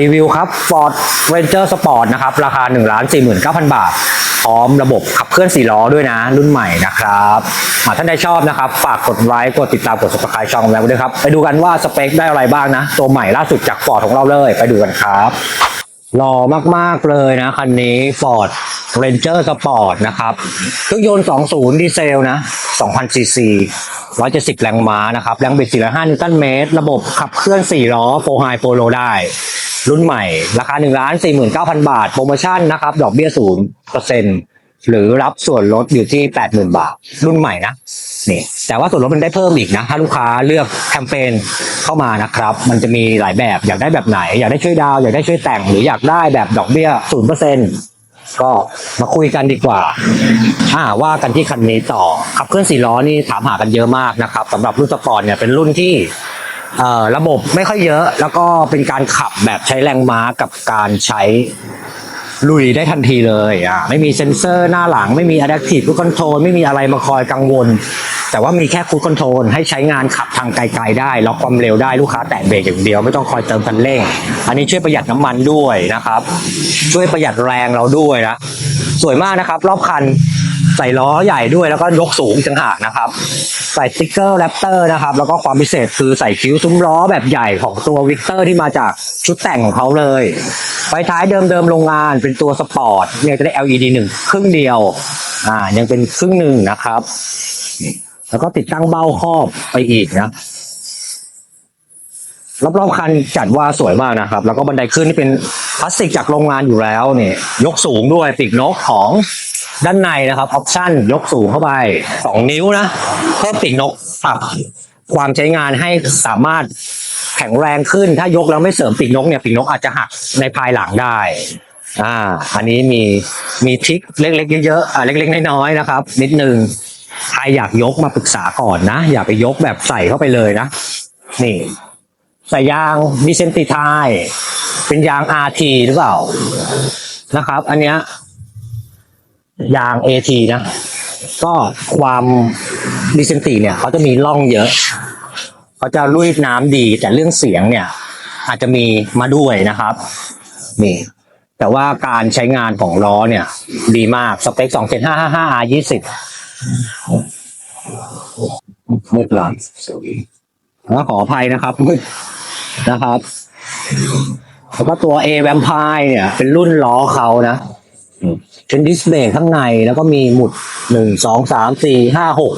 รีวิวครับ Ford Ranger Sport นะครับ ราคา 1 4 9 0 0 0 บาท พร้อมระบบขับเคลื่อน4ล้อด้วยนะ รุ่นใหม่นะครับหากท่านใดชอบนะครับ ฝากกดไลค์กดติดตามกด subscribe ช่องแล้วด้วยครับ ไปดูกันว่าสเปคได้อะไรบ้างนะ ตัวใหม่ล่าสุดจาก Ford ของเราเลย ไปดูกันครับ หล่อมากๆเลยนะ คันนี้ Ford Ranger Sport นะครับเครื่องยนต์ 20 ดีเซลนะ2,000ซีซี170 แรงม้านะครับ แรงบิด405นิวตันเมตร ระบบขับเคลื่อน 4 ล้อโฟไฮโฟโลได้ รุ่นใหม่ ราคา 1 4 9 0 0 0 บาท โปรโมชั่นนะครับ ดอกเบี้ย0% หรือรับส่วนลดอยู่ที่ 80,000 บาท รุ่นใหม่นะนี่แต่ว่าส่วนลดมันได้เพิ่มอีกนะ ถ้าลูกค้าเลือกแคมเปญเข้ามานะครับ มันจะมีหลายแบบอยากได้แบบไหน อยากได้ช่วยดาวอยากได้ช่วยแต่ง หรืออยากได้แบบดอกเบี้ย0%ก็มาคุยกันดีกว่าอ่าว่ากันที่คันนี้ต่อขับเคลื่อนสี่ล้อนี่ถามหากันเยอะมากนะครับสำหรับรุ่นสปอร์ตเนี่ยเป็นรุ่นที่ระบบไม่ค่อยเยอะ แล้วก็เป็นการขับแบบใช้แรงม้ากับการใช้ ลุยได้ทันทีเลยอ่าไม่มีเซ็นเซอร์หน้าหลัง ไม่มี Adaptive Cruise Control ไม่มีอะไรมาคอยกังวล แต่ว่ามีแค่ Cruise Control ให้ใช้งานขับทางไกลๆได้ล็อกความเร็วได้ลูกค้าแตะเบรกอย่างเดียวไม่ต้องคอยเติมคันเร่ง อันนี้ช่วยประหยัดน้ำมันด้วยนะครับ ช่วยประหยัดแรงเราด้วยนะสวยมากนะครับ รอบคัน ใส่ล้อใหญ่ด้วยแล้วก็ยกสูงอีกต่างหากนะครับ ใส่สติ๊กเกอร์แรปเตอร์นะครับ แล้วก็ความพิเศษคือใส่คิ้วซุ้มล้อแบบใหญ่ของตัววิกเตอร์ที่มาจากชุดแต่งของเขาเลย ไฟท้ายเดิมๆโรงงานเป็นตัวสปอร์ตเนี่ยจะได้ LED หนึ่งครึ่งเดียว อ่า ยังเป็นครึ่งหนึ่งนะครับ แล้วก็ติดตั้งเบ้าครอบไปอีกนะรอบๆคันจัดว่าสวยมากนะครับ แล้วก็บันไดขึ้นนี่เป็นพลาสติกจากโรงงานอยู่แล้วเนี่ยยกสูงด้วยปีกนกของ ด้านในนะครับออปชั่นยกสูงเข้าไปสองนิ้วนะเพิ่มปีกนกปรับความใช้งานให้สามารถแข็งแรงขึ้น ถ้ายกแล้วไม่เสริมปีกนกเนี่ยปีกนกอาจจะหักในภายหลังได้อ่า อันนี้มีมีทริคเล็กๆเยอะๆอ่าเล็กๆน้อยๆนะครับ นิดนึงใครอยากยกมาปรึกษาก่อนนะ อย่าไปยกแบบใส่เข้าไปเลยนะ นี่ใส่ยางดิเซนติทายเป็นยาง RT หรือเปล่านะครับ อันเนี้ย ยาง AT นะ ก็ความดิเซนติเนี่ยเขาจะมีร่องเยอะ เขาจะลุยน้ำดี แต่เรื่องเสียงเนี่ย อาจจะมีมาด้วยนะครับนี่แต่ว่าการใช้งานของล้อเนี่ย ดีมากสเปค 2 7 5 5 5 R 20มืดหลังแล้วขออภัยนะครับมืดนะครับแล้วก็ตัว A Vampire เนี่ย เป็นรุ่นล้อเขานะ เป็นดิสเบรกข้างในแล้วก็มีหมุดหนึ่งสองสามสี่ห้าหก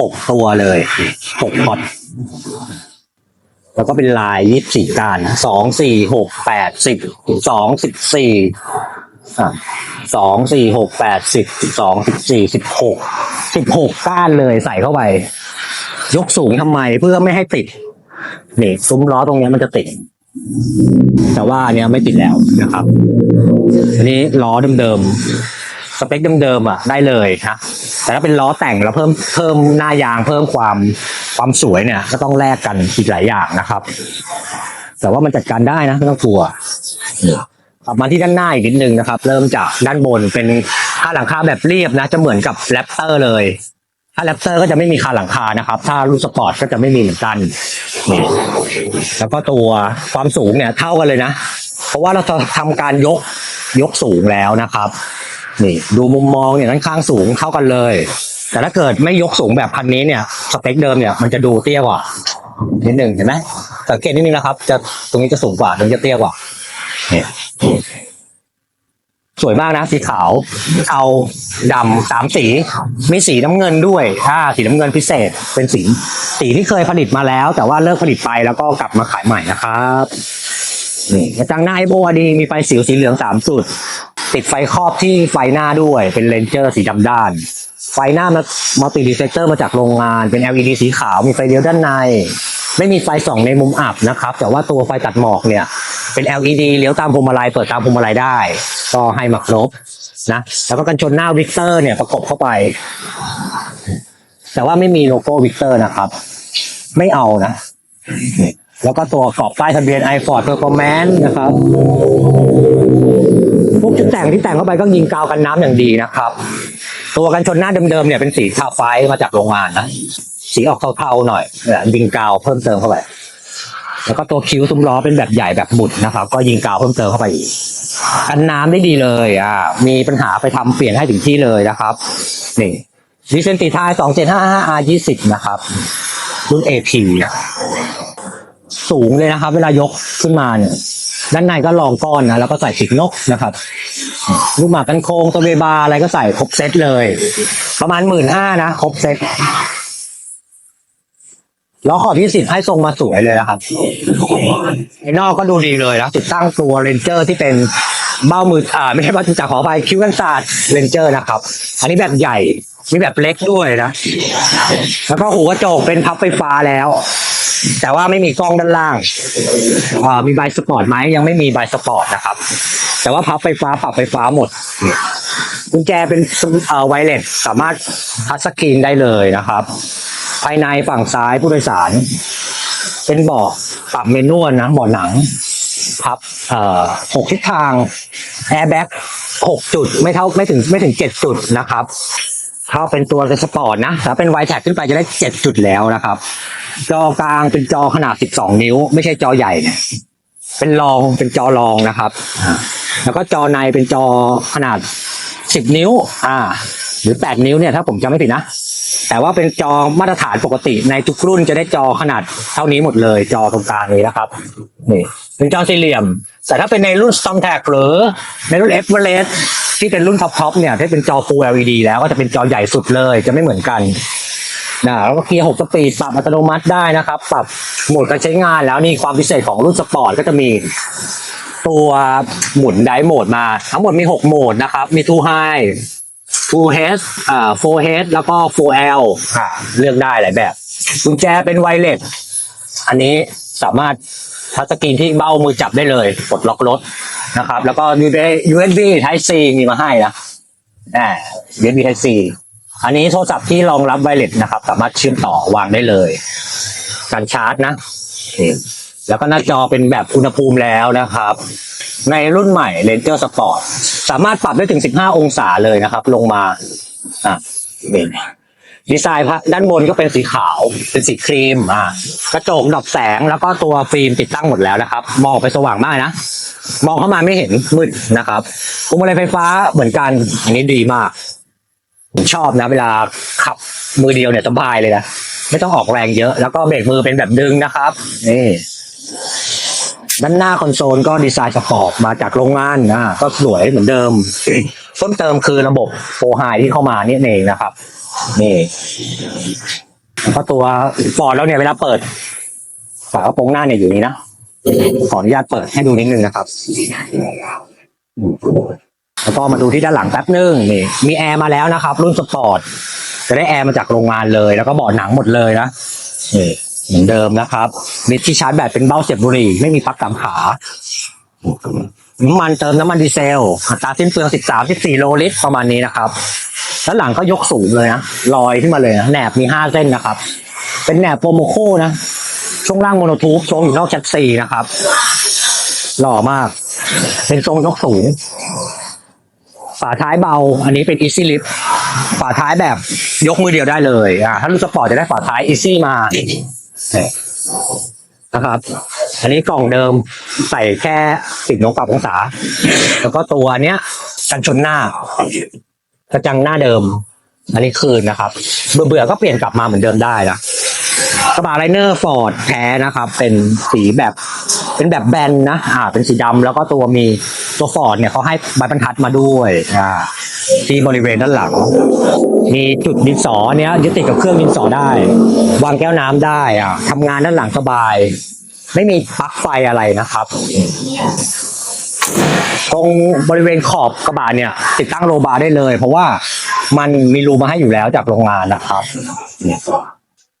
หกตัวเลยหกพอตแล้วก็เป็นลายยี่สี่การสองสี่หกแปดสิบสองสิบสี่สองสี่หกแปดสิบสองสิบสี่สิบหกสิบหกก้านเลยใส่เข้าไป ยกสูงทำไมเพื่อไม่ให้ติดนี่ซุ้มล้อตรงนี้มันจะติด แต่ว่าเนี้ยไม่ติดแล้วนะครับ อันนี้ล้อเดิมๆ สเปคเดิมๆอะได้เลยนะแต่ถ้าเป็นล้อแต่งแล้วเพิ่มเพิ่มหน้ายางเพิ่มความความสวยเนี่ย ก็ต้องแลกกันอีกหลายอย่างนะครับ แต่ว่ามันจัดการได้นะไม่ต้องกลัวกลับมาที่ด้านหน้าอีกนิดนึงนะครับ เริ่มจากด้านบนเป็นค่าหลังคาแบบเรียบนะ จะเหมือนกับแรปเตอร์เลยถ้าแรปเตอร์ก็จะไม่มีคาหลังคานะครับ ถ้ารุ่นสปอร์ตก็จะไม่มีเหมือนกัน แล้วก็ตัวความสูงเนี่ยเท่ากันเลยนะ เพราะว่าเราจะทำการยกยกสูงแล้วนะครับ นี่ดูมุมมองเนี่ยด้านข้างสูงเท่ากันเลย แต่ถ้าเกิดไม่ยกสูงแบบคันนี้เนี่ยสเปคเดิมเนี่ยมันจะดูเตี้ยกว่านิดหนึ่งเห็นไหมสังเกตนิดนึงนะครับ จะตรงนี้จะสูงกว่าตรงนี้จะเตี้ยกว่าเนี่ยสวยมากนะสีขาว เอาดำสามสี มีสีน้ำเงินด้วยถ้าสีน้ำเงินพิเศษเป็นสี สีที่เคยผลิตมาแล้ว แต่ว่าเลิกผลิตไปแล้วก็กลับมาขายใหม่นะครับ นี่จังหน้าไอโบดีมีไฟสิวสีเหลืองสามจุด ติดไฟครอบที่ไฟหน้าด้วยเป็นเลนเจอร์สีดำด้าน ไฟหน้ามัลติรีเฟกเตอร์มาจากโรงงานเป็น LED สีขาวมีไฟเลี้ยวด้านใน ไม่มีไฟส่องในมุมอับนะครับ แต่ว่าตัวไฟตัดหมอกเนี่ย เป็น LED เลี้ยวตามพวงมาลัยเปิดตามพวงมาลัยได้ก็ให้มาครบนะแล้วก็กันชนหน้าวิกเตอร์เนี่ยประกบเข้าไป แต่ว่าไม่มีโลโก้วิกเตอร์นะครับ ไม่เอานะ แล้วก็ตัวกรอบป้ายทะเบียน i f o r d Performance นะครับพวกชุดแต่งที่แต่งเข้าไปก็ยิงกาวกันน้ำอย่างดีนะครับ ตัวกันชนหน้าเดิมๆเนี่ยเป็นสีคาไฟมาจากโรงงานนะสีออกเทาๆหน่อยเนี่ยยิงกาวเพิ่มเติมเข้าไปแล้วก็ตัวคิ้วซุ้มล้อเป็นแบบใหญ่แบบบุดนะครับ ก็ยิงกาวเพิ่มเติมเข้าไปอีกกันน้ำได้ดีเลย อ่า มีปัญหาไปทำเปลี่ยนให้ถึงที่เลยนะครับ นี่ดิเซนติทาย2755 R 20นะครับ รุ่น AP สูงเลยนะครับ เวลายกขึ้นมาเนี่ย ด้านในก็รองก้อนนะแล้วก็ใส่ปีกนกนะครับลูกหมากกันโค้งตัวเบบาอะไรก็ใส่ครบเซตเลย ประมาณหมื่นห้านะครบเซตล้อขอบที่สิบให้ทรงมาสวยเลยนะครับไอ้นอกก็ดูดีเลยนะติดตั้งตัวเรนเจอร์ที่เป็นเบ้ามืออ่าไม่ใช่เบ้าจากขอไปคิวกันศาสตร์เรนเจอร์นะครับ อันนี้แบบใหญ่มีแบบเล็กด้วยนะ แล้วก็หูกระจกเป็นพับไฟฟ้าแล้ว แต่ว่าไม่มีกล้องด้านล่างมีใบสปอร์ตไหมยังไม่มีใบสปอร์ตนะครับ แต่ว่าพับไฟฟ้าปรับไฟฟ้าหมดกุญแจเป็นเอ่อไวเลสสามารถทัชสกรีนได้เลยนะครับ ภายในฝั่งซ้ายผู้โดยสาร เป็นเบาะปรับเมนวลนะเบาะหนังพับเอ่อหกทิศทางแอร์แบ็กหกจุดไม่เท่าไม่ถึงไม่ถึงเจ็ดจุดนะครับ ถ้าเป็นตัวสปอร์ตนะถ้าเป็นไวแท็กขึ้นไปจะได้เจ็ดจุดแล้วนะครับ จอกลางเป็นจอขนาดสิบสองนิ้ว ไม่ใช่จอใหญ่เนี่ยเป็นรองเป็นจอรองนะครับแล้วก็จอในเป็นจอขนาดสิบนิ้ว อ่า หรือแปดนิ้วเนี่ยถ้าผมจำไม่ผิดนะแต่ว่าเป็นจอมาตรฐานปกติในทุกรุ่นจะได้จอขนาดเท่านี้หมดเลย จอตรงกลางนี้นะครับนี่ เป็นจอสี่เหลี่ยม แต่ถ้าเป็นในรุ่น s t o m t a c หรือในรุ่น e v e r e s t ที่เป็นรุ่นท็อปๆเนี่ยที่เป็นจอ Full LED แล้วก็จะเป็นจอใหญ่สุดเลยจะไม่เหมือนกันนะแล้วก็เกียร์หกสปีดปรับอัตโนมัติได้นะครับ ปรับโหมดการใช้งานแล้วนี่ความพิเศษของรุ่นสปอร์ตก็จะมีตัวหมุนไดโหมดมา ทั้งหมดมี 6 โหมดนะครับ มี Two High Full H อ่า Full H แล้วก็ Full L อ่าเลือกได้หลายแบบกุญแจเป็นไวเลสอันนี้สามารถ ทัชสกรีนที่เบ้ามือจับได้เลยปลดล็อกรถนะครับ แล้วก็ USB Type C มีมาให้นะอ่า USB Type C อันนี้โทรศัพท์ที่รองรับไวเลสนะครับ สามารถเชื่อมต่อวางได้เลย การชาร์จนะนี่แล้วก็หน้าจอเป็นแบบอุณหภูมิแล้วนะครับ ในรุ่นใหม่ Ranger Sport สามารถปรับได้ถึง 15 องศาเลยนะครับ ลงมา อะนี่ ดีไซน์พะด้านบนก็เป็นสีขาว เป็นสีครีมอะกระจกดับแสงแล้วก็ตัวฟิล์มติดตั้งหมดแล้วนะครับ มองไปสว่างมากนะ มองเข้ามาไม่เห็นมืดนะครับพวงมาลัยไฟฟ้าเหมือนกัน อันนี้ดีมาก ผมชอบนะ เวลาขับมือเดียวเนี่ยสบายเลยนะ ไม่ต้องออกแรงเยอะ แล้วก็เบรกมือเป็นแบบดึงนะครับ นี่ด้านหน้าคอนโซลก็ดีไซน์สปอร์ตมาจากโรงงานนะก็สวยเหมือนเดิมเพิ่มเติมคือระบบโฟไฮที่เข้ามานี่เองนะครับ นี่แล้วก็ตัวฟอร์ดแล้วเนี่ยเวลาเปิด ฝากระโปรงหน้าเนี่ยอยู่นี่นะขออนุญาตเปิดให้ดูนิดนึงนะครับ แล้วก็มาดูที่ด้านหลังแป๊บนึงนี่มีแอร์มาแล้วนะครับ รุ่นสปอร์ตจะได้แอร์มาจากโรงงานเลย แล้วก็เบาะหนังหมดเลยนะนี่เหมือนเดิมนะครับมีที่ชาร์จแบตเป็นเบ้าเสียบบุหรี่ไม่มีปลั๊กสามขาน้ำมันเติมน้ำมันดีเซลอัตราสิ้นเปลือง 13 14 โลลิตรประมาณนี้นะครับ ด้านหลังก็ยกสูงเลยนะลอยขึ้นมาเลยนะแหนบมี5เส้นนะครับ เป็นแหนบโปรโมโคนะช่วงล่างโมโนทูปโชว์อยู่นอกแชสซีนะครับ หล่อมาก เป็นทรงยกสูง ฝาท้ายเบา อันนี้เป็น Easy Lift ฝาท้ายแบบยกมือเดียวได้เลย อ่า ถ้ารุ่นสปอร์ตจะได้ฝาท้าย Easy มาเนี่ยนะครับ อันนี้กล่องเดิมใส่แค่ปิดนกปรับองศา แล้วก็ตัวเนี้ยกันชนหน้า กระจังหน้าเดิม อันนี้คืนนะครับ เบื่อเบื่อๆก็เปลี่ยนกลับมาเหมือนเดิมได้นะกระบะไลเนอร์ฟอร์ดแท้นะครับ เป็นสีแบบ เป็นแบบแบนนะ อ่า เป็นสีดำแล้วก็ตัวมีตัวฟอร์ดเนี่ยเขาให้ใบบรรทัดมาด้วยอ่าที่บริเวณด้านหลัง มีจุดดินสอเนี้ยยึดติดกับเครื่องดินสอได้ วางแก้วน้ำได้อะทำงานด้านหลังสบาย ไม่มีปลั๊กไฟอะไรนะครับ ตรงบริเวณขอบกระบะเนี่ย ติดตั้งโลบาร์ได้เลย เพราะว่ามันมีรูมาให้อยู่แล้วจากโรงงานนะครับ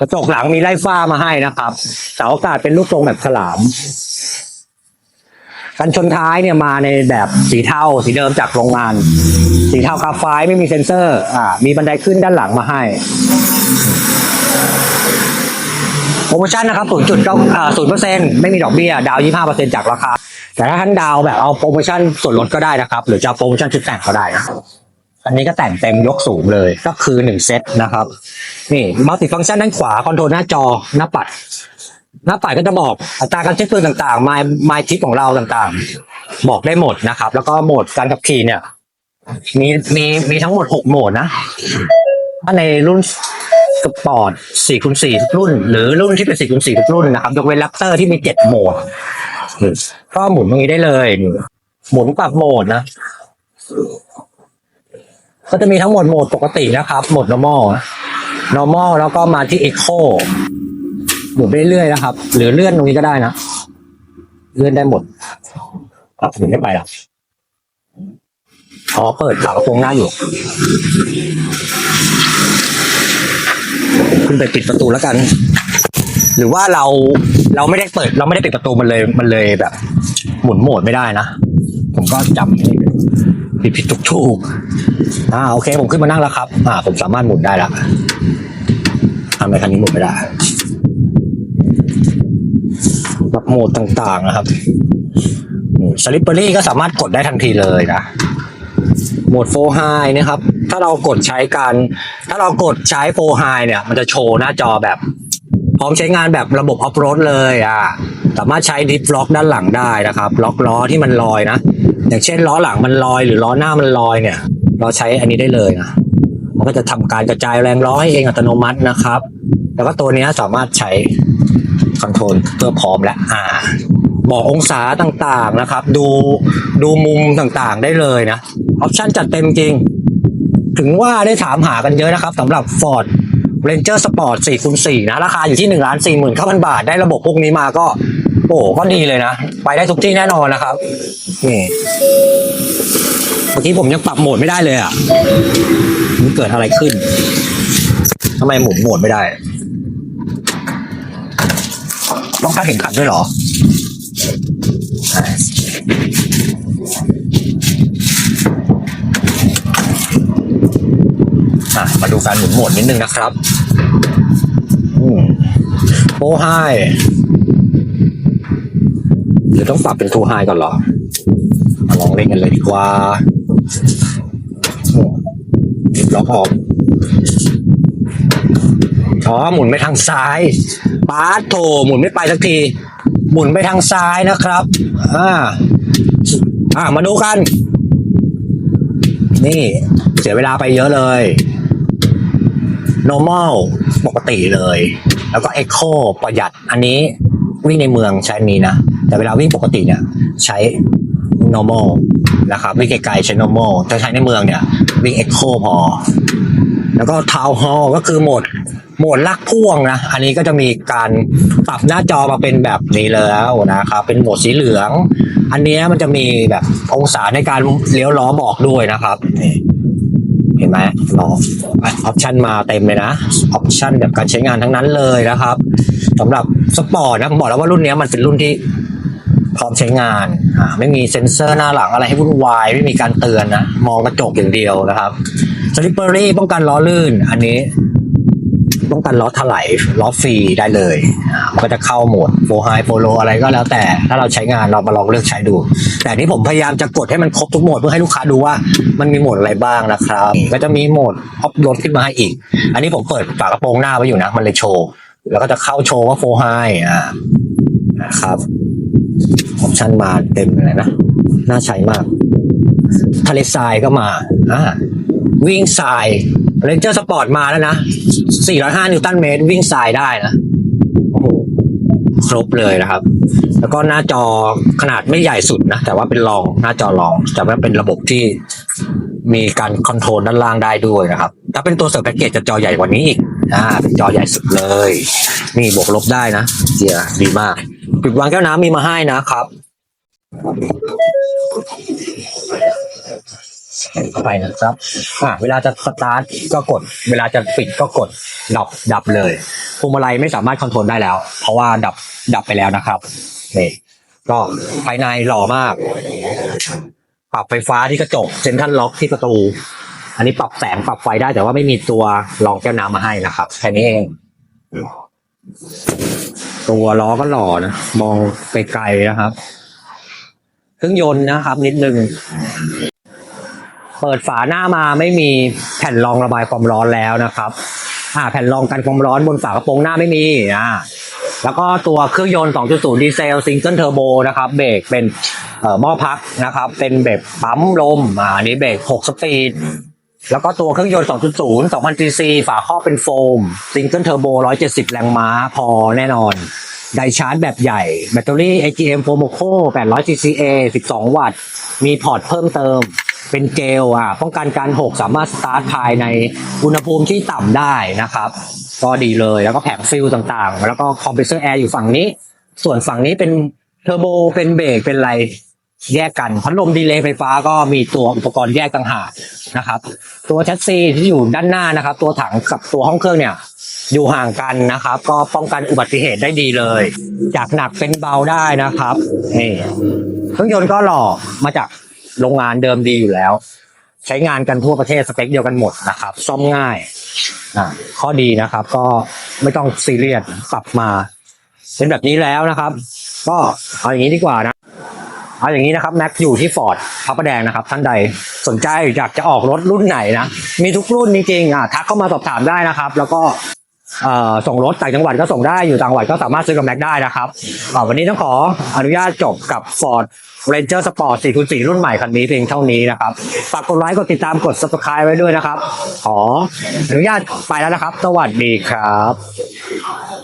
กระจกหลังมีไล่ฟ้ามาให้นะครับเสาอากาศเป็นรูปทรงแบบฉลาม กันชนท้ายเนี่ยมาในแบบสีเทาสีเดิมจากโรงงาน สีเทากราไฟไม่มีเซ็นเซอร์ อ่า มีบันไดขึ้นด้านหลังมาให้โปรโมชั่นนะครับ0.9อ่า0%ไม่มีดอกเบี้ย ดาว25%จากราคา แต่ถ้าท่านดาวแบบเอาโปรโมชั่นส่วนลดก็ได้นะครับ หรือจะโปรโมชั่นชุดแต่งก็ได้นะอันนี้ก็แต่งเต็มยกสูงเลยก็คือหนึ่งเซตนะครับ นี่มัลติฟังก์ชันด้านขวาคอนโทรลหน้าจอหน้าปัด หน้าปัดก็จะบอกอัตราการใช้ปืนต่างๆไมล์ไมล์ทิปของเราต่างๆ บอกได้หมดนะครับ แล้วก็โหมดการขับขี่เนี่ย มีมีมีทั้งหมดหกโหมดนะถ้าในรุ่นสปอร์ต4คูณ4ทุกรุ่น หรือรุ่นที่เป็น4คูณ4ทุกรุ่นนะครับยกเว้นแรปเตอร์ที่มีเจ็ดโหมด ก็หมุนตรงนี้ได้เลย หมุนปรับโหมดนะ ก็จะมีทั้งหมดโหมดปกตินะครับ โหมด normal normal แล้วก็มาที่ echo หมุนไปเรื่อยๆนะครับ หรือเลื่อนตรงนี้ก็ได้นะ เลื่อนได้หมดอะหมุนไม่ไปหรออ๋อเปิดฝากระโปรงหน้าอยู่ ขึ้นไปปิดประตูแล้วกัน หรือว่าเรา เราไม่ได้เปิด เราไม่ได้ปิดประตูมันเลยมันเลยแบบ หมุนโหมดไม่ได้นะ ผมก็จำผิดผิดถูกถูกอ่าโอเค ผมขึ้นมานั่งแล้วครับ อ่า ผมสามารถหมุนได้แล้วทำไมคันนี้หมุนไม่ได้ปรับโหมดต่างๆนะครับสลิปเปอรี่ก็สามารถกดได้ทันทีเลยนะโหมดโฟไฮนะครับ ถ้าเรากดใช้การ ถ้าเรากดใช้โฟไฮเนี่ย มันจะโชว์หน้าจอแบบ ร้อมใช้งานแบบระบบออฟโรดเลยอะสามารถใช้ดิฟล็อกด้านหลังได้นะครับ ล็อกล้อที่มันลอยนะ อย่างเช่นล้อหลังมันลอยหรือล้อหน้ามันลอยเนี่ย เราใช้อันนี้ได้เลยนะมันก็จะทำการกระจายแรงล้อให้เองอัตโนมัตินะครับ แล้วก็ตัวนี้สามารถใช้คอนโทรลเพื่อพร้อมแล้วอ่าบอกองศาต่างๆนะครับ ดูดูมุมต่างๆได้เลยนะออปชั่นจัดเต็มจริง ถึงว่าได้ถามหากันเยอะนะครับสำหรับ Ford Ranger Sport 4คูณ4นะ ราคาอยู่ที่1ล้าน4 9 0 0 0 บาท ได้ระบบพวกนี้มาก็ โอ้ก็ดีเลยนะ ไปได้ทุกที่แน่นอนนะครับนี่เมื่อกี้ผมยังปรับโหมดไม่ได้เลยอะ มันเกิดอะไรขึ้นทำไมหมุนโหมดไม่ได้ ต้องคาดเข็มขัดด้วยเหรอ อะมาดู การหมุนหมดนิดนึงนะครับอืมโอ้ไฮหรือต้องปรับเป็นทูไฮก่อนหรอ มาลองเล่นกันเลยดีกว่าดิบล็อกออกอ๋อหมุนไปทางซ้ายปาร์ตโถหมุนไม่ไปสักที หมุนไปทางซ้ายนะครับ อ่า อ่ามาดูกัน นี่ เสียเวลาไปเยอะเลย normal ปกติเลย แล้วก็ echo ประหยัด อันนี้วิ่งในเมืองใช้อันนี้นะ แต่เวลาวิ่งปกติเนี่ยใช้ normal นะครับวิ่งไกลๆใช้ normal ถ้าใช้ในเมืองเนี่ยวิ่ง echo พอ แล้วก็ town hall ก็คือโหมดโหมดลากพ่วงนะ อันนี้ก็จะมีการปรับหน้าจอมาเป็นแบบนี้แล้วนะครับ เป็นโหมดสีเหลือง อันนี้มันจะมีแบบองศาในการเลี้ยวล้อบอกด้วยนะครับนี่ เห็นไหมรอออปชันมาเต็มเลยนะออปชันแบบการใช้งานทั้งนั้นเลยนะครับสำหรับสปอร์ตนะผมบอกแล้วว่ารุ่นนี้มันเป็นรุ่นที่พร้อมใช้งานอ่าไม่มีเซ็นเซอร์หน้าหลังอะไรให้วุ่นวาย ไม่มีการเตือนนะ มองกระจกอย่างเดียวนะครับสลิปเปอรี่ป้องกันล้อลื่น อันนี้ ป้องกันล้อถลายล้อฟรีได้เลยมันก็จะเข้าโหมดโฟไฮโฟโลอะไรก็แล้วแต่ ถ้าเราใช้งานเรามาลองเลือกใช้ดู แต่นี้ผมพยายามจะกดให้มันครบทุกโหมดเพื่อให้ลูกค้าดูว่ามันมีโหมดอะไรบ้างนะครับ ก็จะมีโหมดออฟโรดขึ้นมาให้อีก อันนี้ผมเปิดฝากระโปรงหน้าไว้อยู่นะ มันเลยโชว์ แล้วก็จะเข้าโชว์ว่าโฟไฮอ่านะครับออปชั่นมาเต็มเลยนะ น่าใช้มาก ทะเลทรายก็มาอ่าวิ่งทราย เรนเจอร์สปอร์ตมาแล้วนะ 405 นิวตันเมตรวิ่งทรายได้นะโอ้โหครบเลยนะครับ แล้วก็หน้าจอขนาดไม่ใหญ่สุดนะ แต่ว่าเป็นรองหน้าจอรองแต่ว่าเป็นระบบที่มีการคอนโทรลด้านล่างได้ด้วยนะครับ ถ้าเป็นตัวเสริมแพ็กเกจจะจอใหญ่กว่านี้อีกอ่าเป็นจอใหญ่สุดเลย นี่บวกลบได้นะเจียดีมากปิดวางแก้วน้ำมีมาให้นะครับ ไปนะครับ อ่าเวลาจะสตาร์ทก็กด เวลาจะปิดก็กด ดับ ดับเลยพวงมาลัยไม่สามารถคอนโทรลได้แล้ว เพราะว่าดับ ดับไปแล้วนะครับนี่ก็ภายในหล่อมาก ปรับไฟฟ้าที่กระจกเซ็นทรัลล็อกที่ประตู อันนี้ปรับแสงปรับไฟได้แต่ว่าไม่มีตัวรองแก้วน้ำมาให้นะครับ แค่นี้เอง ตัวล้อก็หล่อนะ มองไปไกลนะครับ เครื่องยนต์นะครับนิดนึง เปิดฝาหน้ามาไม่มีแผ่นรองระบายความร้อนแล้วนะครับอ่าแผ่นรองกันความร้อนบนฝากระโปรงหน้าไม่มีอ่าแล้วก็ตัวเครื่องยนต์ 2.0 ดีเซลซิงเกิลเทอร์โบนะครับเบรกเป็นเอ่อหม้อพักนะครับ เป็นเบรกปั๊มลมอ่าอันนี้เบรก 6 สปีด แล้วก็ตัวเครื่องยนต์ 2.0 2,000 cc ฝาครอบเป็นโฟมซิงเกิลเทอร์โบ 170 แรงม้าพอแน่นอน ไดชาร์จแบบใหญ่ แบตเตอรี่ AGM f o m o c o 800 cca 12 วัตต์ มีพอร์ตเพิ่มเติม เป็นเจลอะป้องกันการหกสามารถสตาร์ทภายในอุณหภูมิที่ต่ำได้นะครับ ก็ดีเลยแล้วก็แผงฟิลต่างๆ แล้วก็คอมเพรสเซอร์แอร์อยู่ฝั่งนี้ ส่วนฝั่งนี้เป็นเทอร์โบเป็นเบรกเป็นอะไรแยกกันพัดลมดีเลย์ไฟฟ้าก็มีตัวอุปกรณ์แยกต่างหากนะครับ ตัวแชสซีที่อยู่ด้านหน้านะครับ ตัวถังกับตัวห้องเครื่องเนี่ย อยู่ห่างกันนะครับ ก็ป้องกันอุบัติเหตุได้ดีเลย จากหนักเป็นเบาได้นะครับนี่เครื่องยนต์ก็หล่อมาจาก โรงงานเดิมดีอยู่แล้ว ใช้งานกันทั่วประเทศสเปคเดียวกันหมดนะครับ ซ่อมง่ายข้อดีนะครับ ก็ไม่ต้องซีเรียสกลับมาเป็นแบบนี้แล้วนะครับ ก็เอาอย่างนี้ดีกว่านะเอาอย่างนี้นะครับแม็กอยู่ที่ฟอร์ดพระประแดงนะครับ ท่านใดสนใจอยากจะออกรถรุ่นไหนนะมีทุกรุ่นจริงๆอะทักเข้ามาสอบถามได้นะครับ แล้วก็ ส่งรถต่างจังหวัดก็ส่งได้อยู่ต่างจังหวัดก็สามารถซื้อกับแม็กได้นะครับวันนี้ต้องขออนุญาตจบกับ Ford Ranger Sport 4คูณ4รุ่นใหม่คันนี้เพียงเท่านี้นะครับฝากกดไลค์กดติดตามกด subscribe ไว้ด้วยนะครับ ขออนุญาตไปแล้วนะครับ สวัสดีครับ